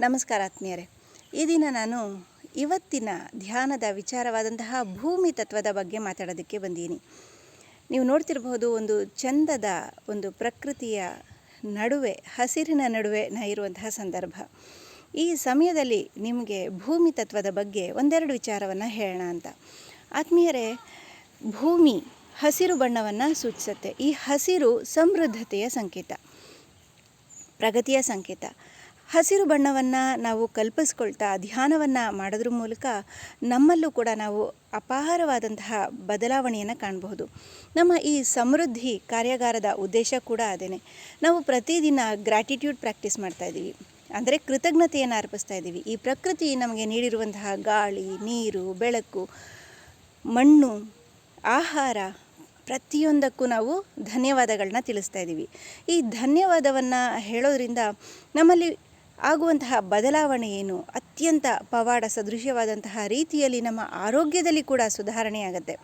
ನಮಸ್ಕಾರ ಆತ್ಮೀಯರೇ. ಈ ದಿನ ನಾನು ಇವತ್ತಿನ ಧ್ಯಾನದ ವಿಚಾರವಾದಂತಹ ಭೂಮಿ ತತ್ವದ ಬಗ್ಗೆ ಮಾತಾಡೋದಕ್ಕೆ ಬಂದೀನಿ. ನೀವು ನೋಡ್ತಿರಬಹುದು ಒಂದು ಚಂದದ ಒಂದು ಪ್ರಕೃತಿಯ ನಡುವೆ, ಹಸಿರಿನ ನಡುವೆ ನಾ ಇರುವಂತಹ ಸಂದರ್ಭ. ಈ ಸಮಯದಲ್ಲಿ ನಿಮಗೆ ಭೂಮಿ ತತ್ವದ ಬಗ್ಗೆ ಒಂದೆರಡು ವಿಚಾರವನ್ನು ಹೇಳೋಣ ಅಂತ. ಆತ್ಮೀಯರೇ, ಭೂಮಿ ಹಸಿರು ಬಣ್ಣವನ್ನು ಸೂಚಿಸುತ್ತೆ. ಈ ಹಸಿರು ಸಮೃದ್ಧತೆಯ ಸಂಕೇತ, ಪ್ರಗತಿಯ ಸಂಕೇತ. ಹಸಿರು ಬಣ್ಣವನ್ನು ನಾವು ಕಲ್ಪಿಸ್ಕೊಳ್ತಾ ಧ್ಯಾನವನ್ನು ಮಾಡೋದ್ರ ಮೂಲಕ ನಮ್ಮಲ್ಲೂ ಕೂಡ ನಾವು ಅಪಾರವಾದಂತಹ ಬದಲಾವಣೆಯನ್ನು ಕಾಣಬಹುದು. ನಮ್ಮ ಈ ಸಮೃದ್ಧಿ ಕಾರ್ಯಾಗಾರದ ಉದ್ದೇಶ ಕೂಡ ಅದೇನೆ. ನಾವು ಪ್ರತಿದಿನ ಗ್ರ್ಯಾಟಿಟ್ಯೂಡ್ ಪ್ರಾಕ್ಟೀಸ್ ಮಾಡ್ತಾ ಇದ್ದೀವಿ. ಅಂದರೆ ಕೃತಜ್ಞತೆಯನ್ನು ಅರ್ಪಿಸ್ತಾ ಇದ್ದೀವಿ. ಈ ಪ್ರಕೃತಿ ನಮಗೆ ನೀಡಿರುವಂತಹ ಗಾಳಿ, ನೀರು, ಬೆಳಕು, ಮಣ್ಣು, ಆಹಾರ, ಪ್ರತಿಯೊಂದಕ್ಕೂ ನಾವು ಧನ್ಯವಾದಗಳನ್ನ ತಿಳಿಸ್ತಾ ಇದ್ದೀವಿ. ಈ ಧನ್ಯವಾದವನ್ನು ಹೇಳೋದ್ರಿಂದ ನಮ್ಮಲ್ಲಿ ಆಗುವಂತಹ ಬದಲಾವಣೆ ಏನು? ಅತ್ಯಂತ ಪವಾಡ ಸದೃಶ್ಯವಾದಂತಹ ರೀತಿಯಲ್ಲಿ ನಮ್ಮ ಆರೋಗ್ಯದಲ್ಲಿ ಕೂಡ ಸುಧಾರಣೆಯಾಗತ್ತೆ.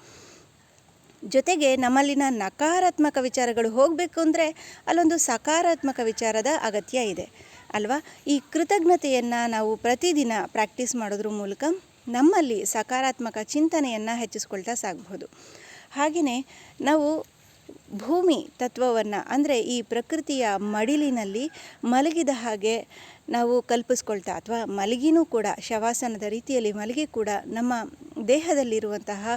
ಜೊತೆಗೆ ನಮ್ಮಲ್ಲಿನ ನಕಾರಾತ್ಮಕ ವಿಚಾರಗಳು ಹೋಗಬೇಕು ಅಂದರೆ ಅಲ್ಲೊಂದು ಸಕಾರಾತ್ಮಕ ವಿಚಾರದ ಅಗತ್ಯ ಇದೆ. ಅಲ್ವಾ? ಈ ಕೃತಜ್ಞತೆಯನ್ನು ನಾವು ಪ್ರತಿದಿನ ಪ್ರಾಕ್ಟೀಸ್ ಮಾಡೋದ್ರ ಮೂಲಕ ನಮ್ಮಲ್ಲಿ ಸಕಾರಾತ್ಮಕ ಚಿಂತನೆಯನ್ನು ಹೆಚ್ಚಿಸ್ಕೊಳ್ತಾ ಸಾಗಬಹುದು ಹಾಗೆಯೇ ನಾವು ಭೂಮಿ ತತ್ವವನ್ನು, ಅಂದರೆ ಈ ಪ್ರಕೃತಿಯ ಮಡಿಲಿನಲ್ಲಿ ಮಲಗಿದ ಹಾಗೆ ನಾವು ಕಲ್ಪಿಸ್ಕೊಳ್ತಾ ಅಥವಾ ಮಲಗಿನೂ ಕೂಡ, ಶವಾಸನದ ರೀತಿಯಲ್ಲಿ ಮಲಗಿ ಕೂಡ ನಮ್ಮ ದೇಹದಲ್ಲಿರುವಂತಹ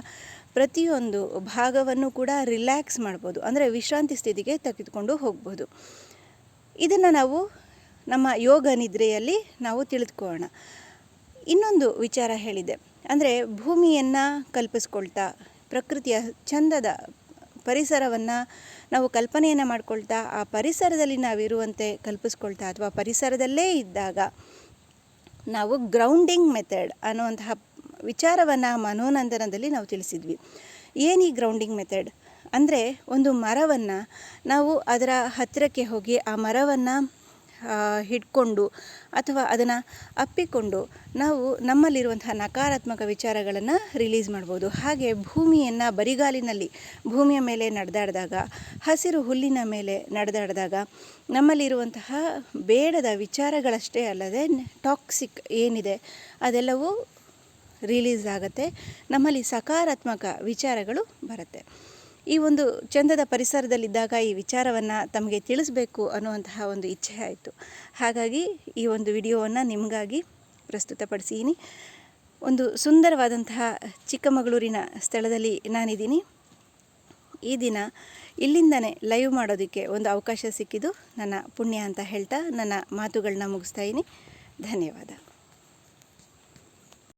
ಪ್ರತಿಯೊಂದು ಭಾಗವನ್ನು ಕೂಡ ರಿಲ್ಯಾಕ್ಸ್ ಮಾಡ್ಬೋದು, ಅಂದರೆ ವಿಶ್ರಾಂತಿ ಸ್ಥಿತಿಗೆ ತೆಗೆದುಕೊಂಡು ಹೋಗ್ಬೋದು. ಇದನ್ನು ನಾವು ನಮ್ಮ ಯೋಗ ನಿದ್ರೆಯಲ್ಲಿ ನಾವು ತಿಳಿದುಕೊಳ್ಳೋಣ. ಇನ್ನೊಂದು ವಿಚಾರ ಹೇಳಿದೆ, ಅಂದರೆ ಭೂಮಿಯನ್ನು ಕಲ್ಪಿಸ್ಕೊಳ್ತಾ, ಪ್ರಕೃತಿಯ ಚಂದದ ಪರಿಸರವನ್ನು ನಾವು ಕಲ್ಪನೆಯನ್ನು ಮಾಡಿಕೊಳ್ತಾ, ಆ ಪರಿಸರದಲ್ಲಿ ನಾವಿರುವಂತೆ ಕಲ್ಪಿಸ್ಕೊಳ್ತಾ ಅಥವಾ ಪರಿಸರದಲ್ಲೇ ಇದ್ದಾಗ ನಾವು ಗ್ರೌಂಡಿಂಗ್ ಮೆಥಡ್ ಅನ್ನುವಂತಹ ವಿಚಾರವನ್ನು ಮನೋನಂದನದಲ್ಲಿ ನಾವು ತಿಳಿಸಿದ್ವಿ. ಏನು ಈ ಗ್ರೌಂಡಿಂಗ್ ಮೆಥಡ್ ಅಂದರೆ ಒಂದು ಮರವನ್ನು ನಾವು ಅದರ ಹತ್ತಿರಕ್ಕೆ ಹೋಗಿ ಆ ಮರವನ್ನು ಹಿಡ್ಕೊಂಡು ಅಥವಾ ಅದನ್ನು ಅಪ್ಪಿಕೊಂಡು ನಾವು ನಮ್ಮಲ್ಲಿರುವಂತಹ ನಕಾರಾತ್ಮಕ ವಿಚಾರಗಳನ್ನು ರಿಲೀಸ್ ಮಾಡ್ಬೋದು. ಹಾಗೆ ಭೂಮಿಯನ್ನು ಬರಿಗಾಲಿನಲ್ಲಿ, ಭೂಮಿಯ ಮೇಲೆ ನಡೆದಾಡಿದಾಗ, ಹಸಿರು ಹುಲ್ಲಿನ ಮೇಲೆ ನಡೆದಾಡಿದಾಗ, ನಮ್ಮಲ್ಲಿರುವಂತಹ ಬೇಡದ ವಿಚಾರಗಳಷ್ಟೇ ಅಲ್ಲದೆ ಟಾಕ್ಸಿಕ್ ಏನಿದೆ, ಅದೆಲ್ಲವೂ ರಿಲೀಸ್ ಆಗುತ್ತೆ. ನಮ್ಮಲ್ಲಿ ಸಕಾರಾತ್ಮಕ ವಿಚಾರಗಳು ಬರುತ್ತೆ. ಈ ಒಂದು ಚಂದದ ಪರಿಸರದಲ್ಲಿದ್ದಾಗ ಈ ವಿಚಾರವನ್ನು ತಮಗೆ ತಿಳಿಸ್ಬೇಕು ಅನ್ನುವಂತಹ ಒಂದು ಇಚ್ಛೆ ಆಯಿತು. ಹಾಗಾಗಿ ಈ ಒಂದು ವಿಡಿಯೋವನ್ನು ನಿಮಗಾಗಿ ಪ್ರಸ್ತುತಪಡಿಸಿದ್ದೀನಿ ಒಂದು ಸುಂದರವಾದಂತಹ ಚಿಕ್ಕಮಗಳೂರಿನ ಸ್ಥಳದಲ್ಲಿ ನಾನಿದ್ದೀನಿ ಈ ದಿನ ಇಲ್ಲಿಂದನೇ ಲೈವ್ ಮಾಡೋದಕ್ಕೆ ಒಂದು ಅವಕಾಶ ಸಿಕ್ಕಿದ್ದು ನನ್ನ ಪುಣ್ಯ ಅಂತ ಹೇಳ್ತಾ ನನ್ನ ಮಾತುಗಳನ್ನ ಮುಗಿಸ್ತಾ ಇದ್ದೀನಿ ಧನ್ಯವಾದ.